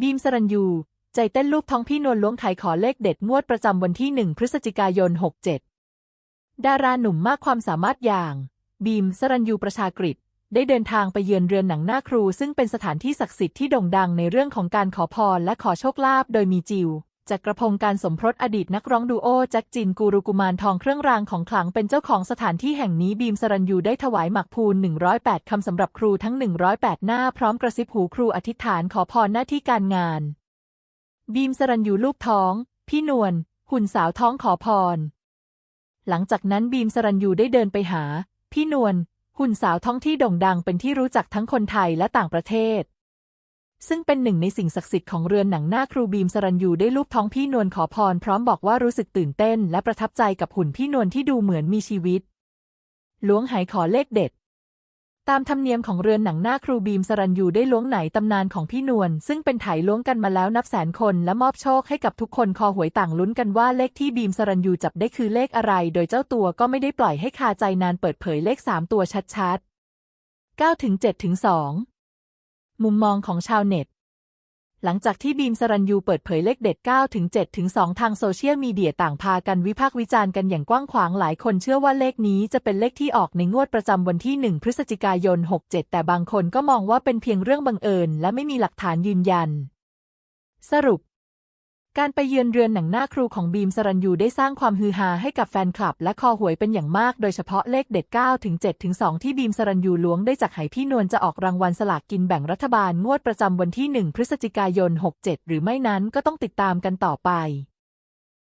บีมสรัญยู ใจเต้นลูกท้องพี่นวลล้วงไขขอเลขเด็ดงวดประจำวันที่หนึ่งพฤศจิกายน 67 ดาราหนุ่มมากความสามารถอย่าง บีมสรัญยูประชากฤษได้เดินทางไปเยือนเรือนหนังหน้าครูซึ่งเป็นสถานที่ศักดิ์สิทธิ์ที่โด่งดังในเรื่องของการขอพรและขอโชคลาภโดยมีจิว จักรพงศ์การสมพรสอดีตนักร้องดูโอแจ็คจินกูรูกุมารทองเครื่องรางของขลังเป็นเจ้าของสถานที่แห่งนี้บีมสรัญยูได้ถวายหมักพูน 108 คำสำหรับครูทั้ง 108 หน้าพร้อมกระซิบหูครูอธิษฐานขอพรหน้าที่การงาน บีมสรัญยูลูกท้อง พี่นวลหุ่นสาวท้องขอพร หลังจากนั้นบีมสรัญยูได้เดินไปหา พี่นวลหุ่นสาวท้องที่โด่งดังเป็นที่รู้จักทั้งคนไทยและต่างประเทศ ซึ่งเป็นหนึ่งในสิ่งศักดิ์สิทธิ์ของเรือนหนังหน้าครูบีมสรัญยูได้ลูบท้องพี่นวลขอพรพร้อมบอกว่ารู้สึกตื่นเต้น และประทับใจกับหุ่นพี่นวลที่ดูเหมือนมีชีวิตล้วงไหขอเลขเด็ด ตามธรรมเนียมของเรือนหนังหน้าครูบีมสรัญยูได้ล้วงไหนตำนานของพี่นวลซึ่งเป็นไถล้วงกันมาแล้วนับแสนคนและมอบโชคให้กับทุกคนคอหวยต่างลุ้นกันว่าเลขที่บีมสรัญยูจับได้คือเลขอะไร โดยเจ้าตัวก็ไม่ได้ปล่อยให้คาใจนานเปิดเผยเลขสามตัวชัดๆ9ถึง7ถึง2 มุมมองของชาวเน็ต หลังจากที่บีมสรัญยูเปิดเผยเลขเด็ด 9 ถึง 7 ถึง 2 ทางโซเชียลมีเดียต่างพากันวิพากษ์วิจารณ์กันอย่างกว้างขวางหลายคนเชื่อว่าเลขนี้จะเป็นเลขที่ออกในงวดประจำวันที่ 1 พฤศจิกายน 67 แต่บางคนก็มองว่าเป็นเพียงเรื่องบังเอิญ และไม่มีหลักฐานยืนยัน สรุป การไปเยือนเรือนหนังหน้าครูของบีมสรัญยูได้สร้างความฮือฮาให้กับแฟนคลับ และคอหวยเป็นอย่างมาก โดยเฉพาะเลขเด็ด 9 ถึง 7 ถึง 2 ที่บีมสรัญยูล้วงได้จากไหพี่นวลจะออกรางวัลสลากกินแบ่งรัฐบาลงวดประจำวันที่ 1 พฤศจิกายน 67 หรือไม่นั้นก็ต้องติดตามกันต่อไป